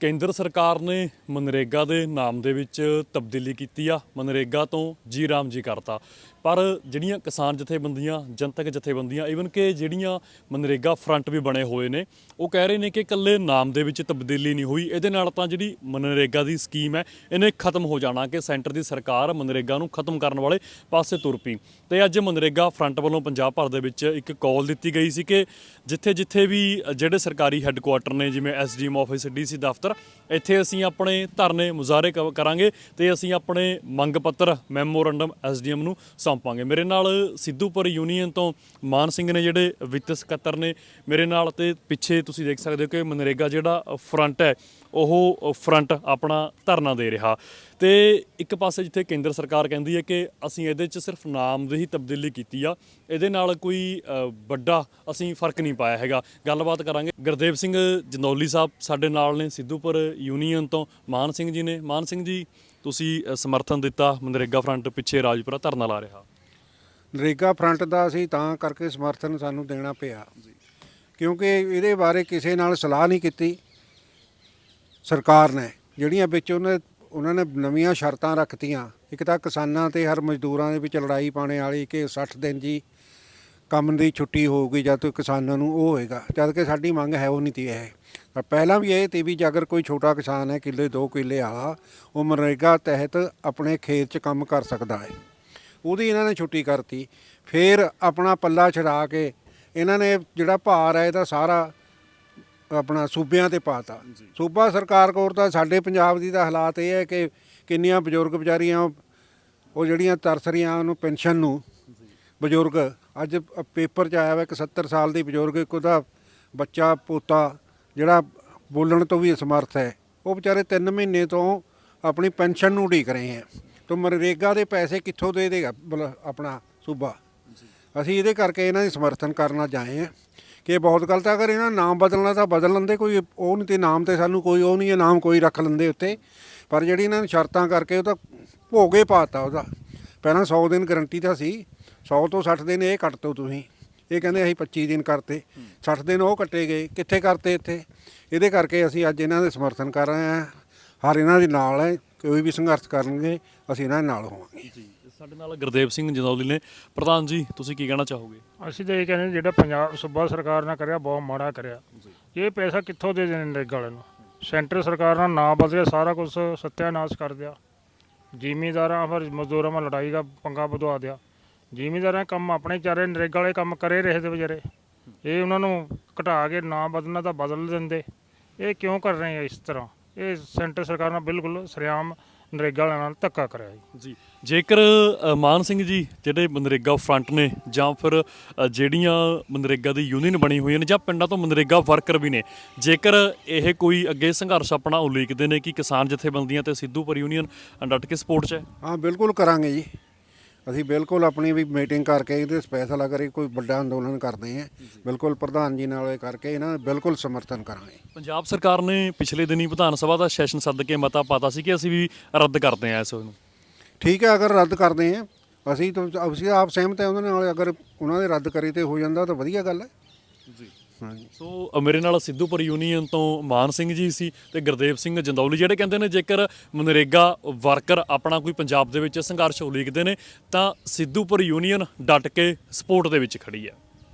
ਕੇਂਦਰ ਸਰਕਾਰ ਨੇ ਮਨਰੇਗਾ ਦੇ ਨਾਮ ਦੇ ਵਿੱਚ ਤਬਦੀਲੀ ਕੀਤੀ ਆ। ਮਨਰੇਗਾ ਤੋਂ ਜੀ ਰਾਮ ਜੀ ਕਰਤਾ। ਪਰ ਜਿਹੜੀਆਂ ਕਿਸਾਨ ਜਥੇਬੰਦੀਆਂ, ਜਨਤਕ ਜਥੇਬੰਦੀਆਂ ਈਵਨ ਕਿ ਜਿਹੜੀਆਂ ਮਨਰੇਗਾ ਫਰੰਟ ਵੀ ਬਣੇ ਹੋਏ ਨੇ, ਉਹ ਕਹਿ ਰਹੇ ਨੇ ਕਿ ਇਕੱਲੇ ਨਾਮ ਦੇ ਵਿੱਚ ਤਬਦੀਲੀ ਨਹੀਂ ਹੋਈ। ਇਹਦੇ ਨਾਲ ਤਾਂ ਜਿਹੜੀ ਮਨਰੇਗਾ ਦੀ ਸਕੀਮ ਹੈ, ਇਹਨੇ ਖਤਮ ਹੋ ਜਾਣਾ ਕਿ ਸੈਂਟਰ ਦੀ ਸਰਕਾਰ ਮਨਰੇਗਾ ਨੂੰ ਖਤਮ ਕਰਨ ਵਾਲੇ ਪਾਸੇ ਤੁਰ ਪਈ। ਤੇ ਅੱਜ ਮਨਰੇਗਾ ਫਰੰਟ ਵੱਲੋਂ ਪੰਜਾਬ ਭਰ ਦੇ ਵਿੱਚ ਇੱਕ ਕਾਲ ਦਿੱਤੀ ਗਈ ਸੀ ਕਿ ਜਿੱਥੇ ਜਿੱਥੇ ਵੀ ਜਿਹੜੇ ਸਰਕਾਰੀ ਹੈੱਡਕੁਆਟਰ ਨੇ, ਜਿਵੇਂ ਐਸਡੀਐਮ ਆਫਿਸ ਡੀਸੀ ਦਫ਼ਤਰ, ਇੱਥੇ ਅਸੀਂ ਆਪਣੇ ਧਰਨੇ ਮੁਜ਼ਾਹਰੇ ਕ- ਕਰਾਂਗੇ ਤੇ ਅਸੀਂ ਆਪਣੇ ਮੰਗ ਪੱਤਰ ਮੈਮੋਰੰਡਮ ਐਸਡੀਐਮ ਨੂੰ ਸੌਂਪਾਂਗੇ ਮੇਰੇ ਨਾਲ ਸਿੱਧੂਪੁਰ ਯੂਨੀਅਨ ਤੋਂ ਮਾਨ ਸਿੰਘ ਨੇ ਜਿਹੜੇ ਵਿੱਤ ਸਕੱਤਰ ਨੇ, ਮੇਰੇ ਨਾਲ ਤੇ ਪਿੱਛੇ ਤੁਸੀਂ ਦੇਖ ਸਕਦੇ ਹੋ ਕਿ ਮਨਰੇਗਾ ਜਿਹੜਾ ਫਰੰਟ ਹੈ, ਉਹ ਫਰੰਟ ਆਪਣਾ ਧਰਨਾ ਦੇ ਰਿਹਾ। ਤੇ ਇੱਕ ਪਾਸੇ ਜਿੱਥੇ ਕੇਂਦਰ ਸਰਕਾਰ ਕਹਿੰਦੀ ਹੈ ਕਿ ਅਸੀਂ ਇਹਦੇ 'ਚ ਸਿਰਫ ਨਾਮ ਦੀ ਹੀ ਤਬਦੀਲੀ ਕੀਤੀ ਆ, ਇਹਦੇ ਨਾਲ ਕੋਈ ਵੱਡਾ ਅਸੀਂ ਫ਼ਰਕ ਨਹੀਂ ਪਾਇਆ ਹੈਗਾ। ਗੱਲਬਾਤ ਕਰਾਂਗੇ। ਗੁਰਦੇਵ ਸਿੰਘ ਜੰਦੌਲੀ ਸਾਹਿਬ ਸਾਡੇ ਨਾਲ ਨੇ, ਸਿੱਧੂਪੁਰ ਯੂਨੀਅਨ ਤੋਂ ਮਾਨ ਸਿੰਘ ਜੀ ਨੇ। ਮਾਨ ਸਿੰਘ ਜੀ ਤੁਸੀਂ ਸਮਰਥਨ ਦਿੱਤਾ ਮਨਰੇਗਾ ਫਰੰਟ ਪਿੱਛੇ ਰਾਜਪੁਰਾ ਧਰਨਾ ਲਾ ਰਿਹਾ? ਨਰੇਗਾ ਫਰੰਟ ਦਾ ਅਸੀਂ ਤਾਂ ਕਰਕੇ ਸਮਰਥਨ ਸਾਨੂੰ ਦੇਣਾ ਪਿਆ। ਕਿਉਂਕਿ ਇਹਦੇ ਬਾਰੇ ਕਿਸੇ ਨਾਲ ਸਲਾਹ ਨਹੀਂ ਕੀਤੀ ਸਰਕਾਰ ਨੇ। ਜਿਹੜੀਆਂ ਵਿੱਚ ਉਹਨੇ ਉਹਨਾਂ ਨੇ ਨਵੀਆਂ ਸ਼ਰਤਾਂ ਰੱਖਤੀਆਂ। ਇੱਕ ਤਾਂ ਕਿਸਾਨਾਂ ਤੇ ਹਰ ਮਜ਼ਦੂਰਾਂ ਦੇ ਵਿੱਚ ਲੜਾਈ ਪਾਣੇ ਵਾਲੀ ਕਿ 60 ਦਿਨ ਜੀ ਕੰਮ ਦੀ ਛੁੱਟੀ ਹੋਊਗੀ ਜਦ ਤੱਕ ਕਿਸਾਨਾਂ ਨੂੰ ਉਹ ਹੋਏਗਾ ਜਦ ਕਿ ਸਾਡੀ ਮੰਗ ਹੈ ਉਹ ਨਹੀਂ ਤੀ ਇਹ। ਪਰ ਪਹਿਲਾਂ ਵੀ ਇਹ ਤੇ ਵੀ ਜੇ ਅਗਰ ਕੋਈ ਛੋਟਾ ਕਿਸਾਨ ਹੈ ਕਿੱਲੇ 2 ਕਿੱਲੇ ਵਾਲਾ ਉਹ ਮਨਰੇਗਾ ਤਹਿਤ ਆਪਣੇ ਖੇਤ 'ਚ ਕੰਮ ਕਰ ਸਕਦਾ ਹੈ। ਉਹਦੀ ਇਹਨਾਂ ਨੇ ਛੁੱਟੀ ਕਰਤੀ ਫਿਰ ਆਪਣਾ ਪੱਲਾ ਛਡਾ ਕੇ ਇਹਨਾਂ ਨੇ ਜਿਹੜਾ ਭਾਰ ਹੈ ਇਹਦਾ ਸਾਰਾ ਆਪਣਾ ਸੂਬਿਆਂ ਤੇ ਪਾਤਾ। ਸੂਬਾ ਸਰਕਾਰ ਕੋਲ ਤਾਂ ਸਾਡੇ ਪੰਜਾਬ ਦੀ ਤਾਂ ਹਾਲਾਤ ਇਹ ਹੈ ਕਿ ਕਿੰਨੀਆਂ ਬਜ਼ੁਰਗ ਵਿਚਾਰੀਆਂ ਉਹ- ਉਹ ਜਿਹੜੀਆਂ ਤਰਸ ਰਹੀਆਂ ਉਹਨੂੰ ਪੈਨਸ਼ਨ ਨੂੰ ਬਜ਼ੁਰਗ ਅੱਜ ਪੇਪਰ 'ਚ ਆਇਆ ਵਾ ਇੱਕ 70 ਸਾਲ ਦੀ ਬਜ਼ੁਰਗ ਇੱਕ ਉਹਦਾ ਬੱਚਾ ਪੋਤਾ ਜਿਹੜਾ ਬੋਲਣ ਤੋਂ ਵੀ ਅਸਮਰਥ ਹੈ। ਉਹ ਵਿਚਾਰੇ 3 ਮਹੀਨੇ ਤੋਂ ਆਪਣੀ ਪੈਨਸ਼ਨ ਨੂੰ ਉਡੀਕ ਰਹੇ ਹੈ। ਤੋਂ ਮਨਰੇਗਾ ਦੇ ਪੈਸੇ ਕਿੱਥੋਂ ਦੇ ਦੇਗਾ ਆਪਣਾ ਸੂਬਾ? ਅਸੀਂ ਇਹਦੇ ਕਰਕੇ ਇਹਨਾਂ ਦੀ ਸਮਰਥਨ ਕਰਨਾ ਚਾਹੇ ਹਾਂ ਕਿ ਇਹ ਬਹੁਤ ਗਲਤ ਹੈ ਅਗਰ ਇਹਨਾਂ ਦਾ ਨਾਮ ਬਦਲਣਾ ਤਾਂ ਬਦਲ ਲੈਂਦੇ ਕੋਈ ਉਹ ਨਹੀਂ ਤੇ ਨਾਮ ਤੇ ਸਾਨੂੰ ਕੋਈ ਉਹ ਨਹੀਂ ਹੈ ਨਾਮ ਕੋਈ ਰੱਖ ਲੈਂਦੇ ਉੱਤੇ। ਪਰ ਜਿਹੜੀ ਇਹਨਾਂ ਨੇ ਸ਼ਰਤਾਂ ਕਰਕੇ ਉਹ ਤਾਂ ਭੋਗੇ ਪਾਤਾ ਉਹਦਾ। ਪਹਿਲਾਂ 100 ਦਿਨ ਗਰੰਟੀ ਤਾਂ ਸੀ 100 ਤੋਂ 60 ਦਿਨ ਇਹ ਕੱਟ ਦੋ ਤੁਸੀਂ। ਇਹ ਕਹਿੰਦੇ ਅਸੀਂ 25 ਦਿਨ ਕਰਤੇ। 60 ਦਿਨ ਉਹ ਕੱਟੇ ਗਏ। ਕਿੱਥੇ ਕਰਤੇ ਇੱਥੇ? ਇਹਦੇ ਕਰਕੇ ਅਸੀਂ ਅੱਜ ਇਹਨਾਂ ਦੇ ਸਮਰਥਨ ਕਰ ਰਹੇ ਹਾਂ। ਹਰ ਇਹਨਾਂ ਦੇ ਨਾਲ ਹੈ। ਕੋਈ ਵੀ ਸੰਘਰਸ਼ ਕਰਨਗੇ ਅਸੀਂ ਇਹਨਾਂ ਦੇ ਨਾਲ ਹੋਵਾਂਗੇ। ਜੀ। ਸਾਡੇ ਨਾਲ ਗੁਰਦੇਵ ਸਿੰਘ ਜੰਦੌਲੀ ਨੇ। ਪ੍ਰਧਾਨ ਜੀ ਤੁਸੀਂ ਕੀ ਕਹਿਣਾ ਚਾਹੋਗੇ? ਅਸੀਂ ਤਾਂ ਇਹ ਕਹਿੰਦੇ ਜਿਹੜਾ ਪੰਜਾਬ ਸੂਬਾ ਸਰਕਾਰ ਨੇ ਕਰਿਆ ਬਹੁਤ ਮਾੜਾ ਕਰਿਆ। ਇਹ ਪੈਸਾ ਕਿੱਥੋਂ ਦੇ ਦੇਣ ਨਰੇਗਾ ਵਾਲੇ ਨੂੰ? ਸੈਂਟਰ ਸਰਕਾਰ ਨੇ ਨਾਂ ਬਦਲਿਆ ਸਾਰਾ ਕੁਝ ਸੱਤਿਆਨਾਸ਼ ਕਰ ਦਿਆ। ਜ਼ਿਮੀਂਦਾਰਾਂ ਫਿਰ ਮਜ਼ਦੂਰਾਂ ਨਾਲ ਲੜਾਈ ਦਾ ਪੰਗਾ ਵਧਵਾ ਦਿਆ। ਜ਼ਿਮੀਂਦਾਰਾਂ ਕੰਮ ਆਪਣੇ ਚਾਰੇ ਨਰੇਗਾ ਵਾਲੇ ਕੰਮ ਕਰੇ ਰਹੇ ਤੇ ਵਿਚਾਰੇ। ਇਹ ਉਹਨਾਂ ਨੂੰ ਘਟਾ ਕੇ ਨਾਂ ਬਦਲਣਾ ਤਾਂ ਬਦਲ ਦਿੰਦੇ। ਇਹ ਕਿਉਂ ਕਰ ਰਹੇ ਆ ਇਸ ਤਰ੍ਹਾਂ? ਇਹ ਸੈਂਟਰ ਸਰਕਾਰ ਨਾਲ ਬਿਲਕੁਲ ਸਰਿਆਮ ਨਰੇਗਾ ਵਾਲਿਆਂ ਨਾਲ ਧੱਕਾ ਕਰਿਆ ਜੀ। ਜੀ। ਜੇਕਰ ਮਾਨ ਸਿੰਘ ਜੀ ਜਿਹੜੇ ਮਨਰੇਗਾ ਫਰੰਟ ਨੇ ਜਾਂ ਫਿਰ ਜਿਹੜੀਆਂ ਮਨਰੇਗਾ ਦੀ ਯੂਨੀਅਨ ਬਣੀ ਹੋਈਆਂ ਨੇ ਜਾਂ ਪਿੰਡਾਂ ਤੋਂ ਮਨਰੇਗਾ ਵਰਕਰ ਵੀ ਨੇ ਜੇਕਰ ਇਹ ਕੋਈ ਅੱਗੇ ਸੰਘਰਸ਼ ਆਪਣਾ ਉਲੀਕਦੇ ਨੇ ਕਿ ਕਿਸਾਨ ਜਥੇਬੰਦੀਆਂ ਤੇ ਸਿੱਧੂਪੁਰ ਯੂਨੀਅਨ ਡਟ ਕੇ ਸਪੋਰਟ 'ਚ ਹੈ? ਹਾਂ ਬਿਲਕੁਲ ਕਰਾਂਗੇ ਜੀ। ਅਸੀਂ ਬਿਲਕੁਲ ਆਪਣੀ ਵੀ ਮੀਟਿੰਗ ਕਰਕੇ ਇਹਦੇ ਫੈਸਲਾ ਕਰੀ ਕੋਈ ਵੱਡਾ ਅੰਦੋਲਨ ਕਰਦੇ ਹਾਂ ਬਿਲਕੁਲ ਪ੍ਰਧਾਨ ਜੀ ਨਾਲ ਇਹ ਕਰਕੇ ਇਹਨਾਂ ਦਾ ਬਿਲਕੁਲ ਸਮਰਥਨ ਕਰਾਂਗੇ। ਪੰਜਾਬ ਸਰਕਾਰ ਨੇ ਪਿਛਲੇ ਦਿਨੀ ਵਿਧਾਨ ਸਭਾ ਦਾ ਸੈਸ਼ਨ ਸੱਦ ਕੇ ਮਤਾ ਪਾਤਾ ਸੀ ਕਿ ਅਸੀਂ ਵੀ ਰੱਦ ਕਰਦੇ ਹਾਂ ਇਸ ਨੂੰ। ਠੀਕ ਹੈ ਅਗਰ ਰੱਦ ਕਰਦੇ ਹਾਂ ਅਸੀਂ ਤਾਂ ਅਸੀਂ ਆਪ ਸਹਿਮਤ ਹਾਂ ਉਹਨਾਂ ਨਾਲ ਅਗਰ ਉਹਨਾਂ ਦੇ ਰੱਦ ਕਰੀ ਤੇ ਹੋ ਜਾਂਦਾ ਤਾਂ ਵਧੀਆ ਗੱਲ ਹੈ। ਜੀ। ਹਾਂਜੀ। ਸੋ ਅ, ਮੇਰੇ ਨਾਲ ਸਿੱਧੂਪੁਰ ਯੂਨੀਅਨ ਤੋਂ ਮਾਨ ਸਿੰਘ ਜੀ ਸੀ ਤੇ ਗੁਰਦੇਵ ਸਿੰਘ ਜੰਦੌਲੀ ਜਿਹੜੇ ਕਹਿੰਦੇ ਨੇ ਜੇਕਰ ਮਨਰੇਗਾ ਵਰਕਰ ਆਪਣਾ ਕੋਈ ਪੰਜਾਬ ਦੇ ਵਿੱਚ ਸੰਘਰਸ਼ ਉਲੀਕਦੇ ਨੇ ਤਾਂ ਸਿੱਧੂਪੁਰ ਯੂਨੀਅਨ ਡਟ ਕੇ ਸਪੋਰਟ ਦੇ ਵਿੱਚ ਖੜੀ ਹੈ।